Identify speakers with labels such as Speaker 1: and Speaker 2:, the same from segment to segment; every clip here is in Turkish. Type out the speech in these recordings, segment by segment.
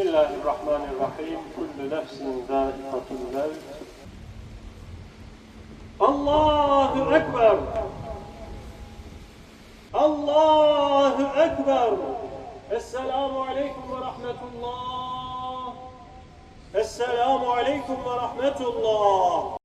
Speaker 1: بسم الله الرحمن الرحيم. كل نفس ذائقة الموت. الله أكبر. الله أكبر. السلام عليكم ورحمة الله. السلام عليكم ورحمة الله.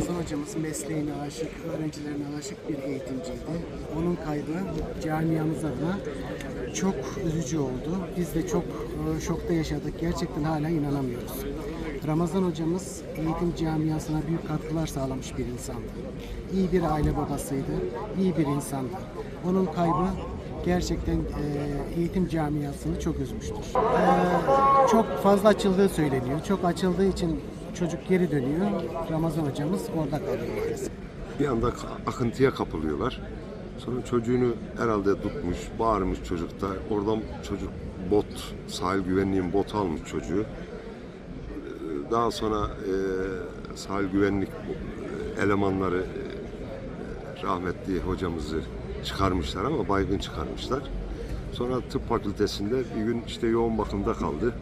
Speaker 2: Ramazan hocamız mesleğine aşık, öğrencilerine aşık bir eğitimciydi. Onun kaybı camiamız adına çok üzücü oldu. Biz de çok e, şokta yaşadık. Gerçekten hala inanamıyoruz. Ramazan hocamız eğitim camiasına büyük katkılar sağlamış bir insandı. İyi bir aile babasıydı, iyi bir insandı. Onun kaybı gerçekten e, eğitim camiasını çok üzmüştür. E, çok fazla açıldığı söyleniyor. Çok açıldığı için çocuk geri dönüyor. Ramazan hocamız orada kalıyor.
Speaker 3: Bir anda akıntıya kapılıyorlar. Sonra çocuğunu herhalde tutmuş, bağırmış çocukta. Oradan çocuk bot, sahil güvenliğin bot almış çocuğu. Ee, Daha sonra e, sahil güvenlik elemanları e, rahmetli hocamızı çıkarmışlar ama baygın çıkarmışlar. Sonra tıp fakültesinde bir gün işte yoğun bakımda kaldı.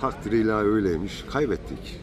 Speaker 3: Takdiri ilahi öyleymiş. Kaybettik.